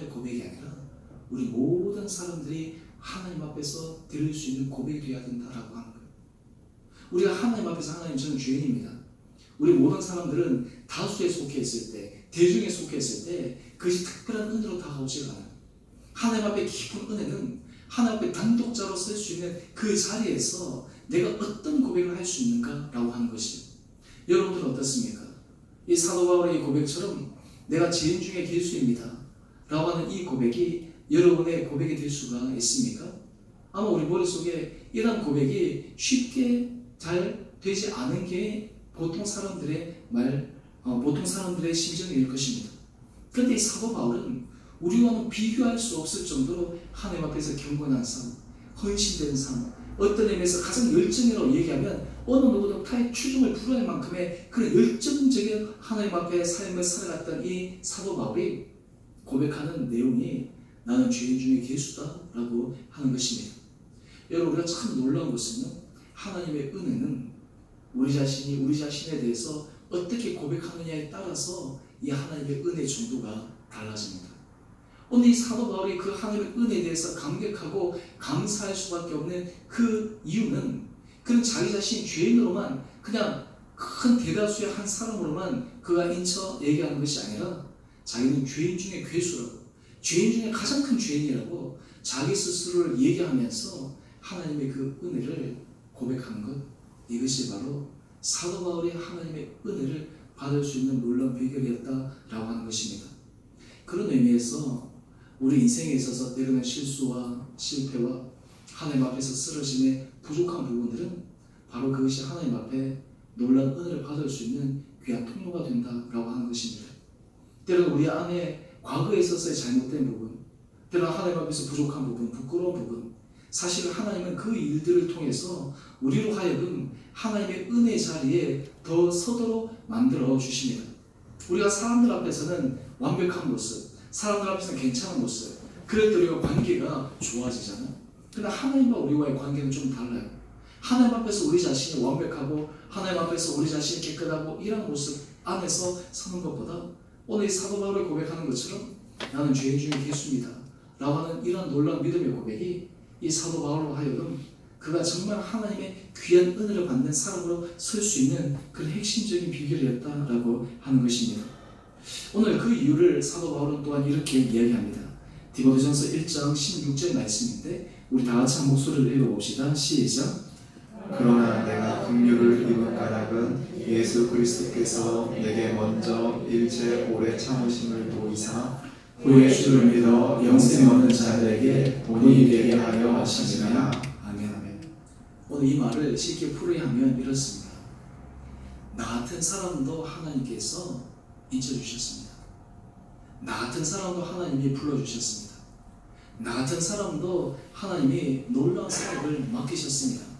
고백이 아니라 우리 모든 사람들이 하나님 앞에서 드릴 수 있는 고백이 되어야 된다라고 하는 거예요. 우리가 하나님 앞에서 하나님 저는 죄인입니다. 우리 모든 사람들은 다수에 속해 있을 때, 대중에 속해 있을 때 그것이 특별한 은혜로 다가오지 않아요. 하나님 앞에 깊은 은혜는 하나님 앞에 단독자로 설수 있는 그 자리에서 내가 어떤 고백을 할 수 있는가라고 하는 것이에요. 여러분들은 어떻습니까? 이 사도 바울의 이 고백처럼 내가 죄인 중에 길수입니다. 라고 하는 이 고백이 여러분의 고백이 될 수가 있습니까? 아마 우리 머릿속에 이런 고백이 쉽게 잘 되지 않은 게 보통 사람들의 말, 어, 보통 사람들의 심정일 것입니다. 그런데 이 사도 바울은 우리와는 비교할 수 없을 정도로 하나님 앞에서 경건한 삶, 헌신된 삶, 어떤 의미에서 가장 열정이라고 얘기하면 어느 누구도 타의 추종을 불허할 만큼의 그런 열정적인 하나님 앞에 삶을 살아갔던 이 사도 바울이 고백하는 내용이 나는 죄인 중에 개수다라고 하는 것입니다. 여러분 우리가 참 놀라운 것은요 하나님의 은혜는 우리 자신이 우리 자신에 대해서 어떻게 고백하느냐에 따라서 이 하나님의 은혜 정도가 달라집니다. 오늘 이 사도 바울이 그 하나님의 은혜에 대해서 감격하고 감사할 수밖에 없는 그 이유는 그는 자기 자신이 죄인으로만 그냥 큰 대다수의 한 사람으로만 그가 인쳐 얘기하는 것이 아니라 자기는 죄인 중에 괴수라고 죄인 중에 가장 큰 죄인이라고 자기 스스로를 얘기하면서 하나님의 그 은혜를 고백하는 것 이것이 바로 사도 바울이 하나님의 은혜를 받을 수 있는 놀라운 비결이었다라고 하는 것입니다. 그런 의미에서 우리 인생에 있어서 때로는 실수와 실패와 하나님 앞에서 쓰러짐의 부족한 부분들은 바로 그것이 하나님 앞에 놀라운 은혜를 받을 수 있는 귀한 통로가 된다라고 하는 것입니다. 때로는 우리 안에 과거에 있어서의 잘못된 부분, 때로는 하나님 앞에서 부족한 부분, 부끄러운 부분, 사실 하나님은 그 일들을 통해서 우리로 하여금 하나님의 은혜 자리에 더 서도록 만들어 주십니다. 우리가 사람들 앞에서는 완벽한 모습, 사람들 앞에서는 괜찮은 모습, 때 우리가 관계가 좋아지잖아요. 그러나 하나님과 우리와의 관계는 좀 달라요. 하나님 앞에서 우리 자신이 완벽하고 하나님 앞에서 우리 자신이 깨끗하고 이런 모습 안에서 서는 것보다 오늘 이 사도 바울이 고백하는 것처럼 나는 죄인 중에 개수입니다. 라고 하는 이런 놀라운 믿음의 고백이 이 사도 바울로 하여금 그가 정말 하나님의 귀한 은혜를 받는 사람으로 설 수 있는 그런 핵심적인 비결이었다라고 하는 것입니다. 오늘 그 이유를 사도 바울은 또한 이렇게 이야기합니다. 디모데전서 1장 16절 말씀인데 우리 다 같이 한 목소리를 읽어봅시다. 시작. 그러나 내가 긍휼을 입은 까닭은 예수 그리스도께서 내게 먼저 일체 오래 참으심을 보이사 후에 주를 믿어 영생 얻는 자들에게 본이 되게 하려 하심이라. 아멘 아멘. 오늘 이 말을 쉽게 풀이하면 이렇습니다. 나 같은 사람도 하나님께서 인쳐주셨습니다. 나 같은 사람도 하나님이 불러주셨습니다. 나 같은 사람도 하나님이 놀라운 사역을 맡기셨습니다.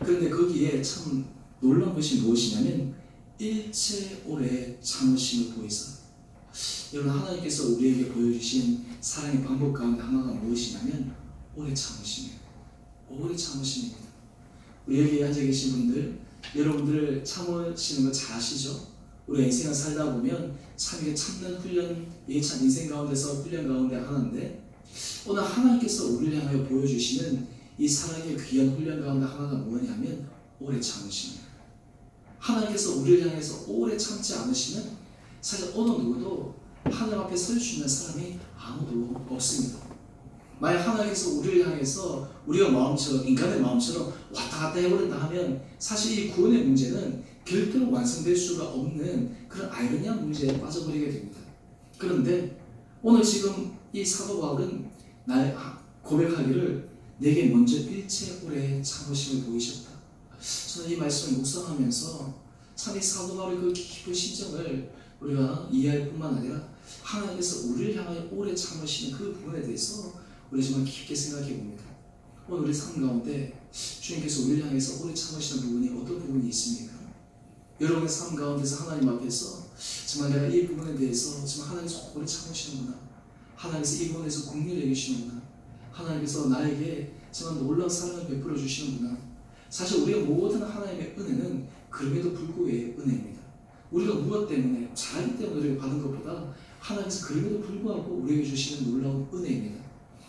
그런데 거기에 참 놀라운 것이 무엇이냐면 일체 오래 참으심을 보이사 여러분 하나님께서 우리에게 보여주신 사랑의 방법 가운데 하나가 무엇이냐면 오래 참으심이에요. 오래 참으심입니다. 우리 여기 앉아 계신 분들 여러분들 참으시는 거 잘 아시죠? 우리 인생을 살다 보면 참 이게 참는 훈련 이게 참 인생 가운데서 훈련 가운데 하나인데 오늘 하나님께서 우리를 향하여 보여주시는 이 사랑의 귀한 훈련 가운데 하나가 뭐냐면 오래 참으심이에요. 하나님께서 우리를 향해서 오래 참지 않으시면 사실 어느 누구도 하나님 앞에 설 수 있는 사람이 아무도 없습니다. 만약 하나님께서 우리를 향해서 우리가 마음처럼 인간의 마음처럼 왔다 갔다 해버린다 하면 사실 이 구원의 문제는 결대로 완성될 수가 없는 그런 아이러니한 문제에 빠져버리게 됩니다. 그런데 오늘 지금 이 사도 바울은 나의 고백하기를 내게 먼저 일체 오래 참으심을 보이셨다. 저는 이 말씀을 묵상하면서 참이 사도 바울의 그 깊은 심정을 우리가 이해할 뿐만 아니라 하나님께서 우리를 향하여 오래 참으시는 그 부분에 대해서 우리 정말 깊게 생각해 봅니다. 오늘 우리 삶 가운데 주님께서 우리를 향해서 오래 참으시는 부분이 어떤 부분이 있습니까? 여러분의 삶 가운데서 하나님 앞에서 정말 내가 이 부분에 대해서 정말 하나님께서 오래 참으시는구나. 하나님께서 이 부분에서 국리를 여기시는구나. 하나님께서 나에게 정말 놀라운 사랑을 베풀어 주시는구나. 사실 우리가 모든 하나님의 은혜는 그럼에도 불구의 은혜입니다. 우리가 무엇 때문에 잘하기 때문에 우리가 받은 것보다 하나님께서 그럼에도 불구하고 우리에게 주시는 놀라운 은혜입니다.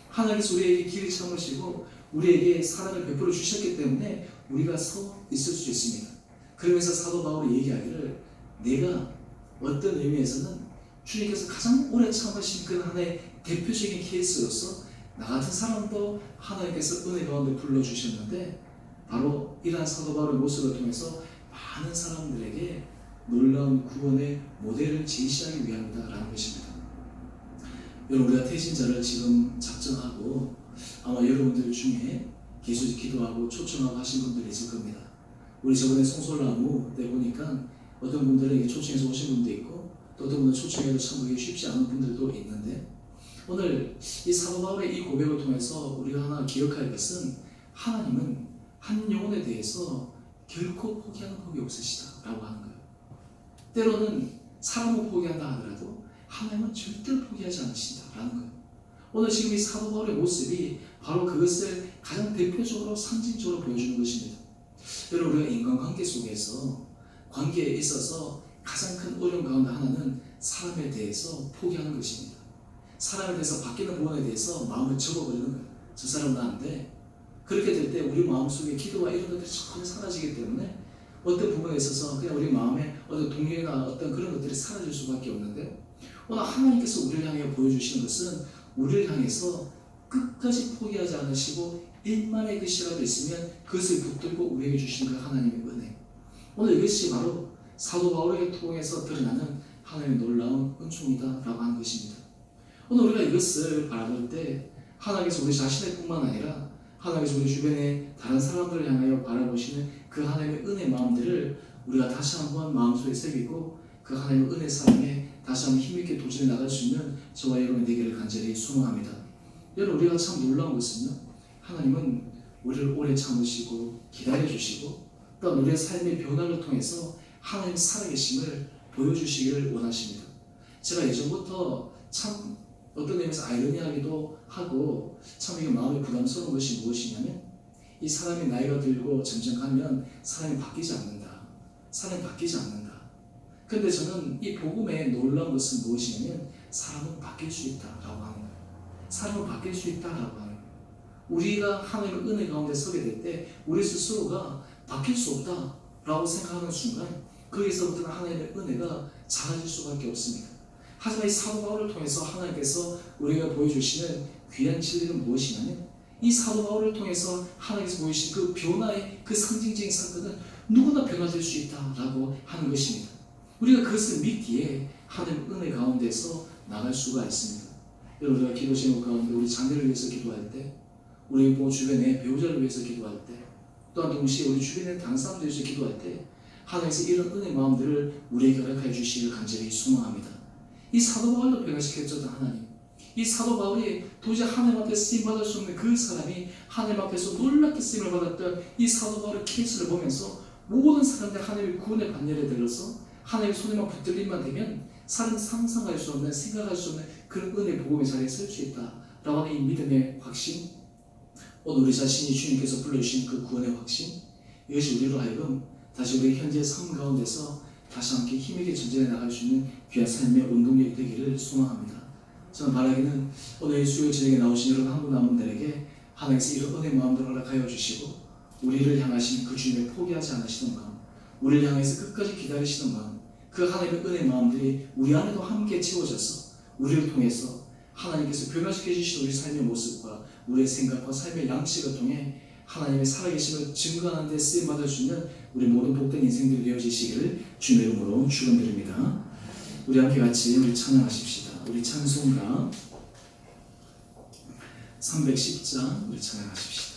하나님께서 우리에게 길을 참으시고 우리에게 사랑을 베풀어 주셨기 때문에 우리가 서 있을 수 있습니다. 그러면서 사도 바울이 얘기하기를 내가 어떤 의미에서는 주님께서 가장 오래 참으신 그 하나의 대표적인 케이스로서 나 같은 사람도 하나님께서 은혜 가운데 불러주셨는데 바로 이러한 사도 바울의 모습을 통해서 많은 사람들에게 놀라운 구원의 모델을 제시하기 위함이다라는 것입니다. 여러분 우리가 태신자를 지금 작정하고 아마 여러분들 중에 계속 기도하고 초청하고 하신 분들이 있을 겁니다. 우리 저번에 송솔나무 때 보니까 어떤 분들에게 초청해서 오신 분도 있고 또 어떤 분은 초청해도 참 그게 쉽지 않은 분들도 있는데 오늘 이 사도 바울의 이 고백을 통해서 우리가 하나 기억할 것은 하나님은 한 영혼에 대해서 결코 포기하는 법이 없으시다라고 하는 거예요. 때로는 사람을 포기한다 하더라도 하나님은 절대로 포기하지 않으신다라는 거예요. 오늘 지금 이 사도 바울의 모습이 바로 그것을 가장 대표적으로 상징적으로 보여주는 것입니다. 여러분 우리가 인간관계 속에서 관계에 있어서 가장 큰 어려움 가운데 하나는 사람에 대해서 포기하는 것입니다. 사람에 대해서 바뀌는 부분에 대해서 마음을 접어버리는 거예요. 저 사람 나한테 그렇게 될 때 우리 마음속에 기도와 이런 것들이 전혀 사라지기 때문에 어떤 부분에 있어서 그냥 우리 마음에 어떤 동료나 어떤 그런 것들이 사라질 수밖에 없는데 오늘 하나님께서 우리를 향해 보여주시는 것은 우리를 향해서 끝까지 포기하지 않으시고 일만의 것이라도 있으면 그것을 붙들고 우리에게 주신 그 하나님의 은혜 오늘 이것이 바로 사도 바울에게 통해서 드러나는 하나님의 놀라운 은총이다라고 하는 것입니다 오늘 우리가 이것을 바라볼 때 하나님께서 우리 자신의 뿐만 아니라 하나님께서 우리 주변의 다른 사람들을 향하여 바라보시는 그 하나님의 은혜 마음들을 우리가 다시 한번 마음속에 새기고 그 하나님의 은혜 사랑에 다시 한번 힘있게 도전해 나갈 수 있는 저와 여러분 되기를 간절히 소망합니다. 여러분 우리가 참 놀라운 것은요. 하나님은 우리를 오래 참으시고 기다려 주시고 또 우리의 삶의 변화를 통해서 하나님 살아계심을 보여주시기를 원하십니다. 제가 예전부터 참 어떤 의미에서 아이러니하기도 하고 참 이게 마음에 부담스러운 것이 무엇이냐면 이 사람이 나이가 들고 점점 가면 사람이 바뀌지 않는다. 사람이 바뀌지 않는다. 근데 저는 이 복음의 놀라운 것은 무엇이냐면 사람은 바뀔 수 있다라고 하는 거예요. 사람은 바뀔 수 있다라고 하는 거예요. 우리가 하나님의 은혜 가운데 서게 될 때 우리 스스로가 바뀔 수 없다라고 생각하는 순간 거기서부터 하나님의 은혜가 작아질 수밖에 없습니다. 하지만 이 사도 바울을 통해서 하나님께서 우리가 보여주시는 귀한 진리는 무엇이냐면 이 사도 바울을 통해서 하나님께서 보여주신 그 변화의 그 상징적인 사건은 누구나 변화될 수 있다라고 하는 것입니다. 우리가 그것을 믿기에 하나님 은혜 가운데서 나갈 수가 있습니다. 여러분 우리가 기도 제목 가운데 우리 자녀를 위해서 기도할 때 우리 뭐 주변의 배우자를 위해서 기도할 때 또한 동시에 우리 주변의 다른 사람들 위해서 기도할 때 하나님께서 이런 은혜 마음들을 우리에게 허락해 주시길 간절히 소망합니다. 이 사도 바울도 변화시켰던 하나님. 이 사도 바울이 도저히 하나님 앞에 쓰임 받을 수 없는 그 사람이 하나님 앞에서 놀랍게 쓰임을 받았던 이 사도 바울의 케이스를 보면서 모든 사람들 하나님의 구원의 반열에 들어서 하나님의 손에만 붙들림만 되면 사람 상상할 수 없는 생각할 수 없는 그런 은혜 복음의 자리에 설 수 있다라고 하는 이 믿음의 확신. 오늘 우리 자신이 주님께서 불러주신 그 구원의 확신. 이것이 우리로 하여금 다시 우리 현재 삶 가운데서 다시 함께 힘있게 전진해 나갈 수 있는 귀한 삶의 운동력이 되기를 소망합니다. 저는 바라기는 오늘 이 수요 저녁에 나오신 여러분 한분한 분들에게 하나님께서 이런 은혜 마음들을 허락하여 주시고 우리를 향하신 그 주님의 포기하지 않으시는 마음 우리를 향해서 끝까지 기다리시는 마음 그 하나님의 은혜 마음들이 우리 안에도 함께 채워져서 우리를 통해서 하나님께서 변화시켜 주신 우리 삶의 모습과 우리의 생각과 삶의 양식을 통해 하나님의 살아계심을 증거하는 데 쓰임받을 수 있는 우리 모든 복된 인생들이 되어지시기를 주님의 이름으로 축원드립니다. 우리 함께 같이 우리 찬양하십시다. 우리 찬송가 310장 우리 찬양하십시다.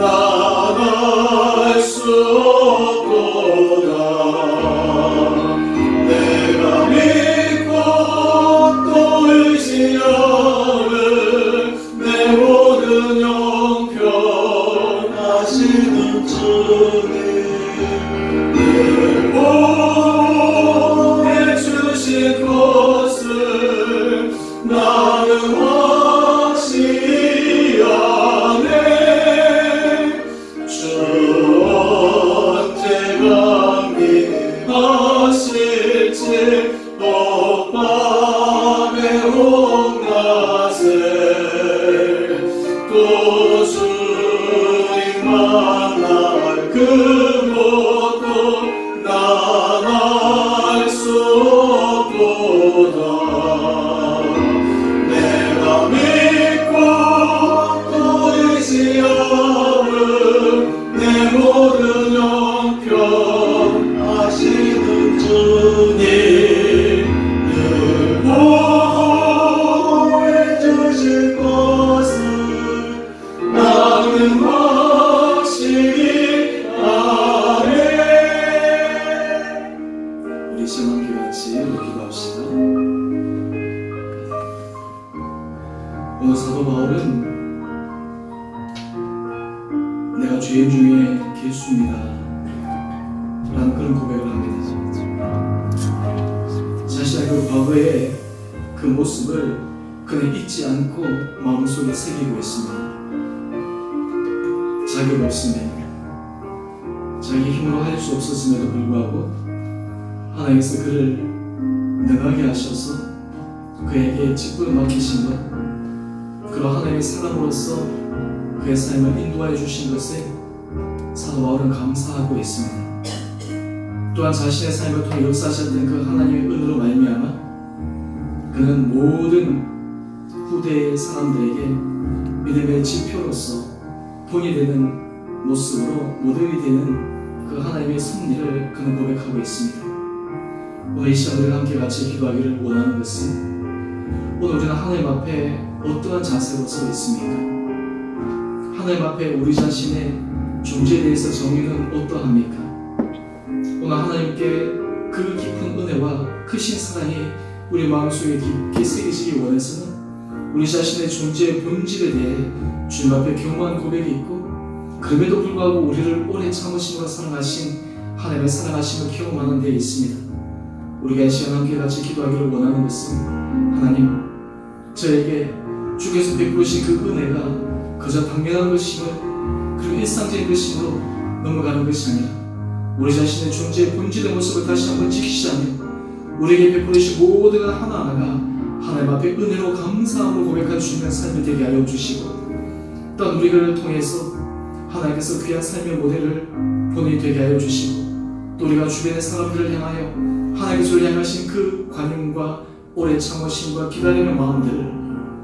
난알수 없도다 것 그런 하나님의 사람으로서 그의 삶을 인도하여 주신 것에 사도 바울은 감사하고 있습니다. 또한 자신의 삶을 통해 역사하셨던 그 하나님의 은혜로 말미암아 그는 모든 후대의 사람들에게 믿음의 지표로서 본이 되는 모습으로 모델이 되는 그 하나님의 섭리를 그는 고백하고 있습니다. 오늘 이 시간 우리가 함께 같이 기도하기를 원하는 것은 오늘 우리는 하나님 앞에 어떠한 자세로 서 있습니까? 하나님 앞에 우리 자신의 존재에 대해서 정의는 어떠합니까? 오늘 하나님께 그 깊은 은혜와 크신 사랑이 우리 마음속에 깊게 새기시기 원해서는 우리 자신의 존재의 본질에 대해 주님 앞에 경고한 고백이 있고 그럼에도 불구하고 우리를 오래 참으심으로 사랑하신 하나님의 사랑하심을 경험하는 데 있습니다. 우리가 이 시간 함께 같이 기도하기를 원하는 것은 하나님 저에게 주께서 베푸신 그 은혜가 그저 당연한 것임을 그리고 일상적인 것임으로 넘어가는 것이 아니라 우리 자신의 존재의 본질의 모습을 다시 한번 지키시자며 우리에게 베푸신 모든 하나하나가 하나님 앞에 은혜로 감사함으로 고백한 주님의 삶이 되게 하여 주시고 또한 우리를 통해서 하나님께서 귀한 삶의 모델을 본이 되게 하여 주시고 또 우리가 주변의 사람들을 향하여 하나님께서 향하신 그 관용과 오래 참으심과 기다리는 마음들을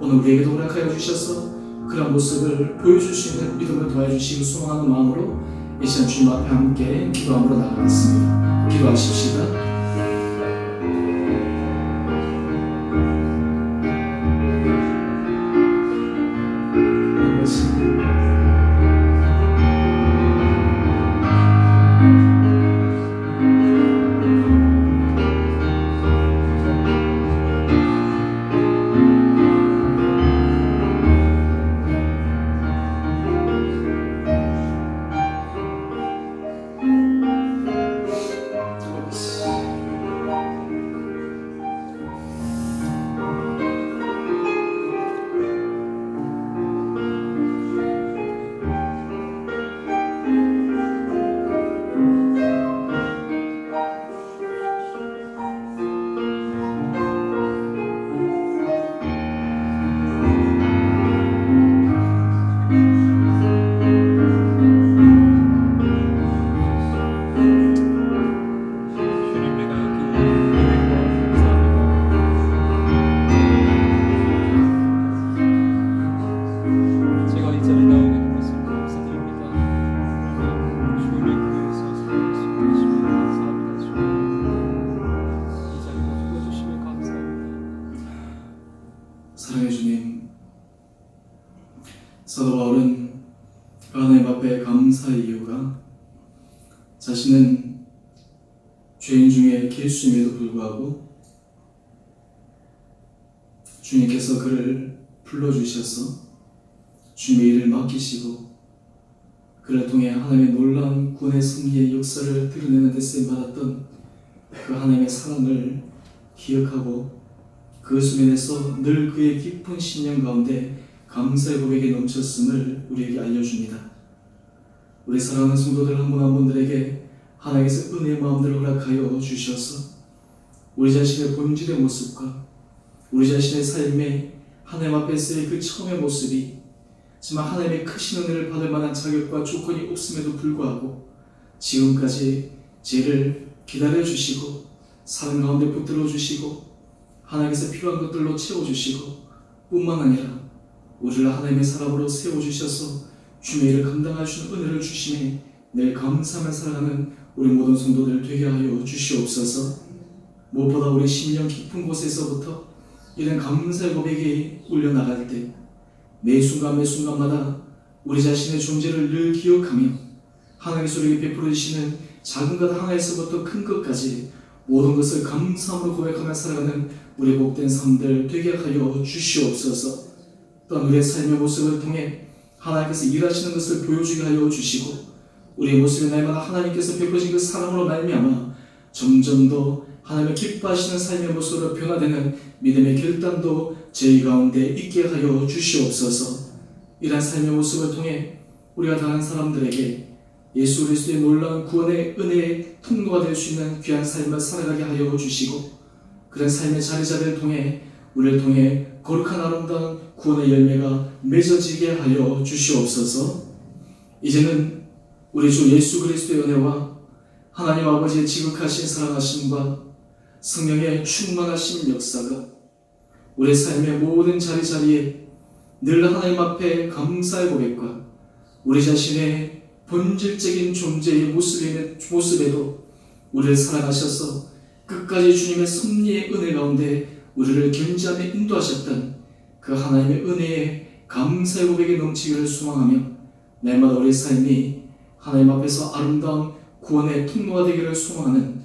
오늘 우리에게도 허락하여 주셔서 그런 모습을 보여줄 수 있는 믿음을 더해주시고 소망하는 마음으로 이 시간 주님 앞에 함께 기도함으로 나가겠습니다. 기도하십시다. 주님께서 그를 불러주셔서 주님의 일을 맡기시고 그를 통해 하나님의 놀라운 구원의 승리의 역사를 드러내는 데 쓰임받았던 그 하나님의 사랑을 기억하고 그 수면에서 늘 그의 깊은 신념 가운데 감사의 고백이 넘쳤음을 우리에게 알려줍니다. 우리 사랑하는 성도들 한 분 한 분들에게 하나님께서 은혜의 마음들을 허락하여 주셔서 우리 자신의 본질의 모습과 우리 자신의 삶에 하나님 앞에서의 그 처음의 모습이 하지만 하나님의 크신 은혜를 받을 만한 자격과 조건이 없음에도 불구하고 지금까지 죄를 기다려 주시고 사랑 가운데 붙들어 주시고 하나님께서 필요한 것들로 채워 주시고 뿐만 아니라 우리를 하나님의 사람으로 세워 주셔서 주의 일을 감당할 수 있는 은혜를 주심에 늘 감사하며 살아가는 우리 모든 성도들 되게 하여 주시옵소서. 무엇보다 우리 심령 깊은 곳에서부터 이런 감사의 고백이 울려 나갈 때 매 순간 매 순간마다 우리 자신의 존재를 늘 기억하며 하나님께서 우리에게 베풀어 주시는 작은 것 하나에서부터 큰 것까지 모든 것을 감사함으로 고백하며 살아가는 우리 복된 삶들 되게 하여 주시옵소서. 또한 우리의 삶의 모습을 통해 하나님께서 일하시는 것을 보여주게 하여 주시고 우리의 모습이 날마다 하나님께서 베푸신 그 사랑으로 말미암아 점점 더 하나님을 기뻐하시는 삶의 모습으로 변화되는 믿음의 결단도 저희 가운데 있게 하여 주시옵소서. 이러한 삶의 모습을 통해 우리가 다른 사람들에게 예수 그리스도의 놀라운 구원의 은혜의 통로가 될 수 있는 귀한 삶을 살아가게 하여 주시고 그런 삶의 자리자리를 통해 우리를 통해 거룩한 아름다운 구원의 열매가 맺어지게 하여 주시옵소서. 이제는 우리 주 예수 그리스도의 은혜와 하나님 아버지의 지극하신 사랑하심과 성령의 충만하신 역사가 우리 삶의 모든 자리자리에 늘 하나님 앞에 감사의 고백과 우리 자신의 본질적인 존재의 모습에, 모습에도 우리를 사랑하셔서 끝까지 주님의 섭리의 은혜 가운데 우리를 견지하며 인도하셨던 그 하나님의 은혜에 감사의 고백이 넘치기를 소망하며 날마다 우리 삶이 하나님 앞에서 아름다운 구원의 통로가 되기를 소망하는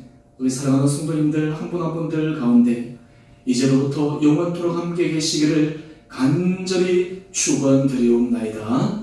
우리 사랑하는 성도님들 한 분 한 분들 가운데 이제로부터 영원토록 함께 계시기를 간절히 축원드리옵나이다.